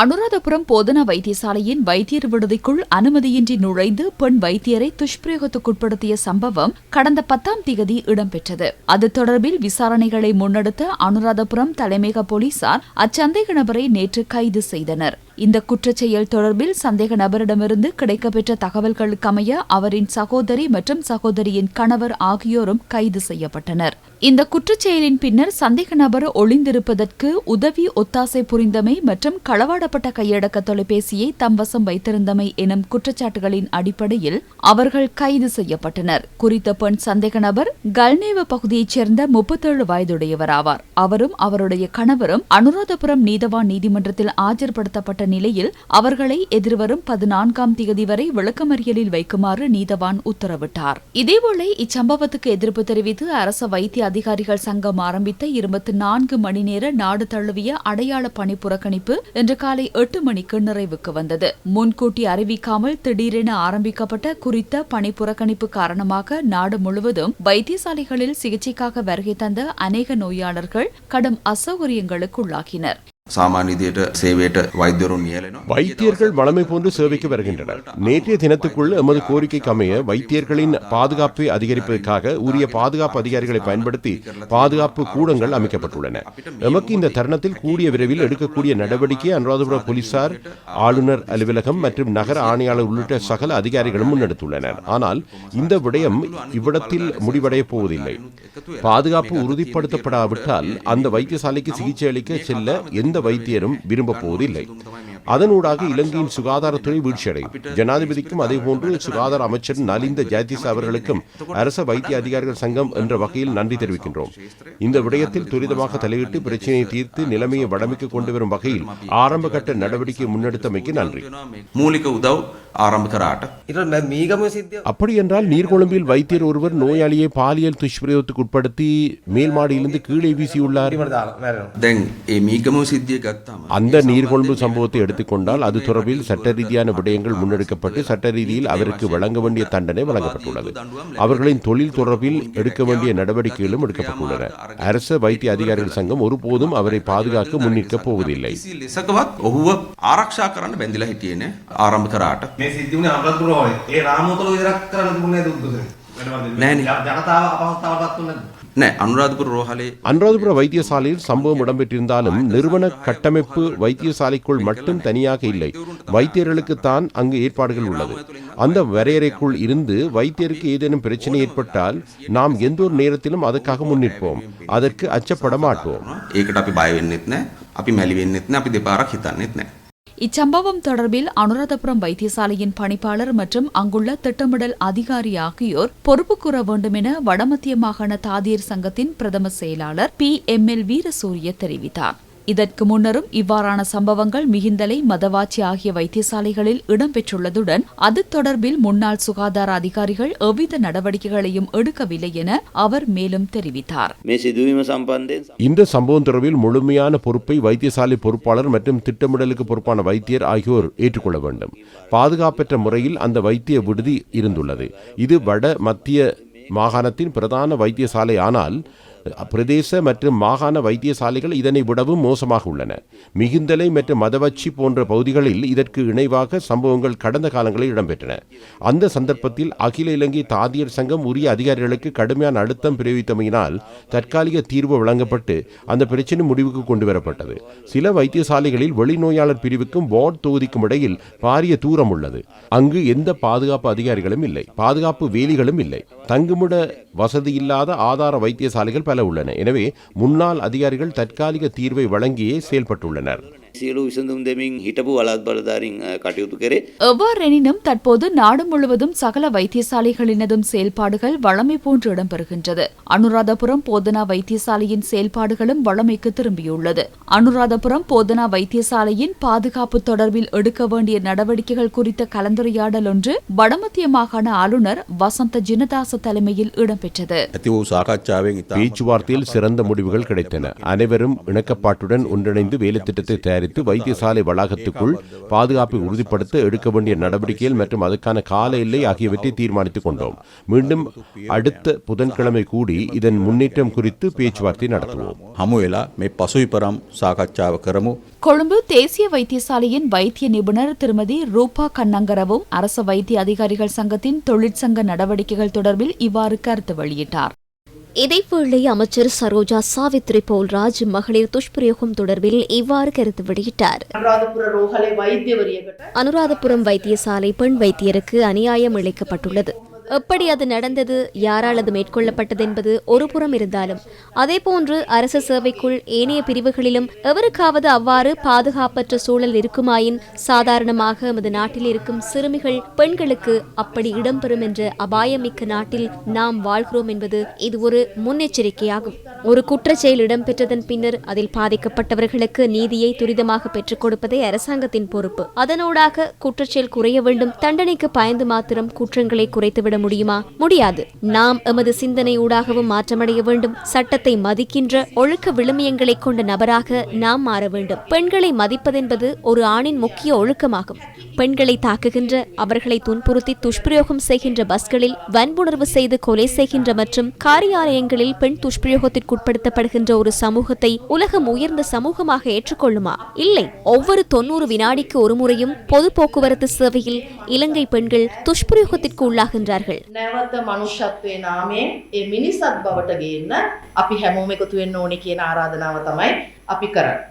அனுராதபுரம் போதனா வைத்தியசாலையின் வைத்தியர் விடுதிக்குள் அனுமதியின்றி நுழைந்து பெண் வைத்தியரை துஷ்பிரயோகத்துக்குட்படுத்திய சம்பவம் கடந்த பத்தாம் தேதி இடம்பெற்றது. அது தொடர்பில் விசாரணைகளை முன்னெடுத்த அனுராதபுரம் தலைமையக போலீசார் அச்சந்தேக நபரை நேற்று கைது செய்தனர். இந்த குற்றச்செயல் தொடர்பில் சந்தேக நபரிடமிருந்து கிடைக்கப்பெற்ற தகவல்களுக்கமைய அவரின் சகோதரி மற்றும் சகோதரியின் கணவர் ஆகியோரும் கைது செய்யப்பட்டனர். இந்த குற்றச்செயலின் பின்னர் சந்தேக நபர் ஒளிந்திருப்பதற்கு உதவி ஒத்தாசை புரிந்தமை மற்றும் களவாடப்பட்ட கையடக்க தொலைபேசியை தம் வசம் வைத்திருந்தமை எனும் குற்றச்சாட்டுகளின் அடிப்படையில் அவர்கள் கைது செய்யப்பட்டனர். குறித்த பெண் சந்தேக நபர் கல்நேவ பகுதியைச் சேர்ந்த முப்பத்தேழு வயதுடையவர் ஆவார் அவரும் அவருடைய கணவரும் அனுராதபுரம் நீதவான் நீதிமன்றத்தில் ஆஜர்படுத்தப்பட்ட நிலையில் அவர்களை எதிர்வரும் பதினான்காம் தேதி வரை விளக்கமறியலில் வைக்குமாறு நீதவான் உத்தரவிட்டார். இதேவேளை இச்சம்பவத்துக்கு எதிர்ப்பு தெரிவித்து அரச வைத்திய அதிகாரிகள் சங்கம் ஆரம்பித்த இருபத்தி நான்கு மணி நேர நாடு தழுவிய அடையாள பணி புறக்கணிப்பு இன்று காலை எட்டு மணிக்கு நிறைவுக்கு வந்தது. முன்கூட்டி அறிவிக்காமல் திடீரென ஆரம்பிக்கப்பட்ட குறித்த பணி புறக்கணிப்பு காரணமாக நாடு முழுவதும் வைத்தியசாலைகளில் சிகிச்சைக்காக வருகை தந்த அநேக நோயாளர்கள் கடும் அசௌகரியங்களுக்கு உள்ளாகினர் சாமானியதியிட்ட சேவையிட்ட வைத்தியரும் வைத்தியர்கள் வளமை போன்று சேவைக்கு வருகின்றனர் நேற்றைய தினத்துக்குள் எமது கோரிக்கைக்கு அமைய வைத்தியர்களின் பாதுகாப்பை அதிகரிப்பதற்காக உரிய பாதுகாப்பு அதிகாரிகளை பயன்படுத்தி பாதுகாப்பு கூடங்கள் அமைக்கப்பட்டுள்ளன. எமக்கு இந்த தருணத்தில் கூடிய விரைவில் எடுக்கக்கூடிய நடவடிக்கை அனுராதபுர போலீசார் ஆளுநர் அலுவலகம் மற்றும் நகர ஆணையாளர் உள்ளிட்ட சகல அதிகாரிகளும் முன்னெடுத்துள்ளனர். ஆனால் இந்த விடயம் இவ்விடத்தில் முடிவடைய போவதில்லை. பாதுகாப்பு உறுதிப்படுத்தப்படாவிட்டால் அந்த வைத்தியசாலைக்கு சிகிச்சை அளிக்க செல்ல எந்த வைத்தியரும் விரும்பப் போவதில்லை அதனூடாக இலங்கையின் சுகாதாரத்துறை வீழ்ச்சியடையும். ஜனாதிபதிக்கும் அதே போன்று சுகாதார அமைச்சர் நலிந்த ஜாதிஸ் அவர்களுக்கும் அரச வைத்திய அதிகாரிகள் சங்கம் என்ற வகையில் நன்றி தெரிவிக்கின்றோம். இந்த விடயத்தில் துரிதமாக தலையிட்டு பிரச்சினையை தீர்த்து நிலைமையை வடமைக்கு கொண்டு வரும் வகையில் ஆரம்ப கட்ட நடவடிக்கை முன்னெடுத்தமைக்கு நன்றி. அப்படி என்றால் நீர்கொழும்பில் வைத்தியர் ஒருவர் நோயாளியை பாலியல் துஷ்பிரயோகத்துக்கு உட்படுத்தி மேல் மாடியிலிருந்து கீழே வீசியுள்ளார். அந்த நீர்கொழும்பு சம்பவத்தை எடுத்துக்கொண்டால் அது தொடர்பில் சட்ட ரீதியான விடயங்கள் முன்னெடுக்கப்பட்டு சட்ட ரீதியில் அவருக்கு வழங்க வேண்டிய தண்டனை வழங்கப்பட்டுள்ளது அவர்களின் தொழில் தொடர்பில் எடுக்க வேண்டிய நடவடிக்கைகளும் எடுக்கப்பட்டுள்ளன அரச வைத்திய அதிகாரிகள் சங்கம் ஒருபோதும் அவரை பாதுகாக்க முன்னிற்கப் போவதில்லை කිසි ලෙසකවත් ඔහුව ආරක්ෂා කරන්න බැඳිලා හිටියන ආරම්භ කරාට. මේ සිද්ධිවුණ අමරතුර හොය ඒ රාමෝතල විදරක් කරන්න තිබුණේ දුද්දුද නෑනේ. ජනතාව අපහසුතාවටපත් වුණේ නෑ අනුරාධපුර රෝහලේ அனுராதபுர வைத்தியசாலையில் சம்பவம் இடம்பெற்றிருந்தாலும் நிறுவன கட்டமைப்பு வைத்தியசாலைக்குள் மட்டும் தனியாக இல்லை வைத்தியர்களுக்கு தான் அங்கு ஏற்பாடுகள் உள்ளது அந்த வரையறைக்குள் இருந்து வைத்தியருக்கு ஏதேனும் பிரச்சனை ஏற்பட்டால் நாம் எந்த ஒரு நேரத்திலும் அதற்காக முன்னிற்போம் அதற்கு அச்சப்பட மாட்டோம் ඒකට අපි බය වෙන්නෙත් නෑ අපි මැලි වෙන්නෙත් නෑ අපි දෙපාරක් හිතන්නෙත් නෑ. இச்சம்பவம் தொடர்பில் அனுராதபுரம் வைத்தியசாலையின் பணிப்பாளர் மற்றும் அங்குள்ள திட்டமிடல் அதிகாரி ஆகியோர் பொறுப்பு கூற வேண்டும் என வடமத்திய மாகாண தாதியர் சங்கத்தின் பிரதம செயலாளர் பி எம் எல் வீரசூரிய தெரிவித்தார். இதற்கு முன்னரும் இவ்வாறான சம்பவங்கள் மிகுந்தலை மதவாச்சி ஆகிய வைத்தியசாலைகளில் இடம்பெற்றுள்ளதுடன் அது தொடர்பில் முன்னாள் சுகாதார அதிகாரிகள் எவ்வித நடவடிக்கைகளையும் எடுக்கவில்லை என அவர் மேலும் தெரிவித்தார். இந்த சம்பவம் தொடர்பில் முழுமையான பொறுப்பை வைத்தியசாலை பொறுப்பாளர் மற்றும் திட்டமிடலுக்கு பொறுப்பான வைத்தியர் ஆகியோர் ஏற்றுக்கொள்ள வேண்டும். பாதுகாப்பற்ற முறையில் அந்த வைத்திய விடுதி இருந்துள்ளது. இது வட மத்திய மாகாணத்தின் பிரதான வைத்தியசாலை ஆனால் பிரதேச மற்றும் மாகாண வைத்தியசாலைகள் இதனை விடவும் மோசமாக உள்ளன. மிகுந்தலை மற்றும் மதவச்சி போன்ற பகுதிகளில் இதற்கு இணைவாக சம்பவங்கள் கடந்த காலங்களில் இடம்பெற்றன. அந்த சந்தர்ப்பத்தில் அகில இலங்கை தாதியர் சங்கம் உரிய அதிகாரிகளுக்கு கடுமையான அழுத்தம் பிரிவித்தமையினால் தற்காலிக தீர்வு வழங்கப்பட்டு அந்த பிரச்சினை முடிவுக்கு கொண்டு வரப்பட்டது சில வைத்தியசாலைகளில் வெளிநோயாளர் பிரிவுக்கும் வார்டு தொகுதிக்கும் இடையில் பாரிய தூரம் உள்ளது. அங்கு எந்த பாதுகாப்பு அதிகாரிகளும் இல்லை. பாதுகாப்பு வேலிகளும் இல்லை. தங்குமிட வசதி இல்லாத ஆதார வைத்தியசாலைகள் பல உள்ளன. எனவே முன்னாள் அதிகாரிகள் தற்காலிக தீர்வை வழங்கியே செயல்பட்டுள்ளனர். සියලු විසඳුම් දෙමින් හිටපු වලත් බලධාරින් අ, කටයුතු කරේ எவ்வாறெனினும் தற்போது நாடு முழுவதும் சகல வைத்தியசாலைகளினதும் செயல்பாடுகள் வழமை போன்று இடம்பெறுகின்றது அனுராதபுரம் போதனா வைத்தியசாலையின் செயல்பாடுகளும் வழமைக்கு திரும்பியுள்ளது அனுராதபுரம் போதனா வைத்தியசாலையின் பாதுகாப்பு தொடர்பில் எடுக்க வேண்டிய நடவடிக்கைகள் குறித்த கலந்துரையாடல் ஒன்று வடமத்திய மாகாண ஆளுநர் வசந்த ஜினதாச தலைமையில் இடம்பெற்றது ඇති වූ සාකච්ඡාවෙන් ඉතා பேச்சுவார்த்தையில் சிறந்த முடிவுகள் கிடைத்தன அனைவரும் இணக்கப்பாட்டுடன் ஒன்றிணைந்து வேலைத்திட்டத்தை தயாரித்து தயாரித்து வைத்தியசாலை வளாகத்துக்குள் பாதுகாப்பை உறுதிப்படுத்த எடுக்க வேண்டிய நடவடிக்கைகள் மற்றும் அதற்கான கால எல்லை ஆகியவற்றை தீர்மானித்துக் கொண்டோம். மீண்டும் அடுத்த புதன்கிழமை கூடி இதன் முன்னேற்றம் குறித்து பேச்சுவார்த்தை நடத்துவோம். ஹமுவேலா கொழும்பு தேசிய வைத்தியசாலையின் வைத்திய நிபுணர் திருமதி ரூபா கண்ணங்கரவும் அரச வைத்திய அதிகாரிகள் சங்கத்தின் தொழிற்சங்க நடவடிக்கைகள் தொடர்பில் இவ்வாறு கருத்து வெளியிட்டார். இதேவேளை அமைச்சர் சரோஜா சாவித்ரி போல்ராஜ் மகளிர் துஷ்பிரயோகம் தொடர்பில் இவ்வாறு கருத்து வெளியிட்டார். அனுராதபுரம் வைத்தியசாலை பெண் வைத்தியருக்கு அநியாயம் அளிக்கப்பட்டுள்ளது எப்படி அது நடந்தது யாரால் அது மேற்கொள்ளப்பட்டது என்பது ஒரு புறம் இருந்தாலும் அதேபோன்று அரசு சேவைக்குள் ஏனைய பிரிவுகளிலும் எவருக்காவது அவ்வாறு பாதுகாப்பற்ற சூழல் இருக்குமாயின் சாதாரணமாக எமது நாட்டில் இருக்கும் சிறுமிகள் பெண்களுக்கு அப்படி இடம்பெறும் என்ற அபாயமிக்க நாட்டில் நாம் வாழ்கிறோம் என்பது இது ஒரு முன்னெச்சரிக்கையாகும். ஒரு குற்றச்செயல் இடம்பெற்றதன் பின்னர் அதில் பாதிக்கப்பட்டவர்களுக்கு நீதியை துரிதமாக பெற்றுக் கொடுப்பதே அரசாங்கத்தின் பொறுப்பு. அதனூடாக குற்றச்செயல் குறைய வேண்டும் தண்டனைக்கு பயந்து மாத்திரம் குற்றங்களை குறைத்துவிட முடியுமா? முடியாது. நாம் எமது சிந்தனை ஊடாகவும் மாற்றமடைய வேண்டும். சட்டத்தை மதிக்கின்ற ஒழுக்க விழுமியங்களை கொண்ட நபராக நாம் மாற வேண்டும். பெண்களை மதிப்பதென்பது ஒரு ஆணின் முக்கிய ஒழுக்கமாகும். பெண்களை தாக்குகின்ற அவர்களை துன்புறுத்தி துஷ்பிரயோகம் செய்கின்ற பஸ்களில் வன்புணர்வு செய்து கொலை செய்கின்ற மற்றும் காரியாலயங்களில் பெண் துஷ்பிரயோகத்திற்கு துஷ்பிரயோகத்திற்குட்படுத்தப்படுகின்ற ஒரு சமூகத்தை உலகம் உயர்ந்த சமூகமாக ஏற்றுக்கொள்ளுமா இல்லை ஒவ்வொரு தொன்னூறு வினாடிக்கு ஒரு முறையும் பொது போக்குவரத்து சேவையில் இலங்கை பெண்கள் துஷ்பிரயோகத்திற்கு உள்ளாகின்றார்கள் නැවත මනුෂ්‍යත්වයේ නාමයෙන් ඒ මිනිසත් බවට ගේන්න අපි හැමෝම එකතු වෙන්න ඕනේ කියන ආරාධනාව තමයි අපි කරන්නේ.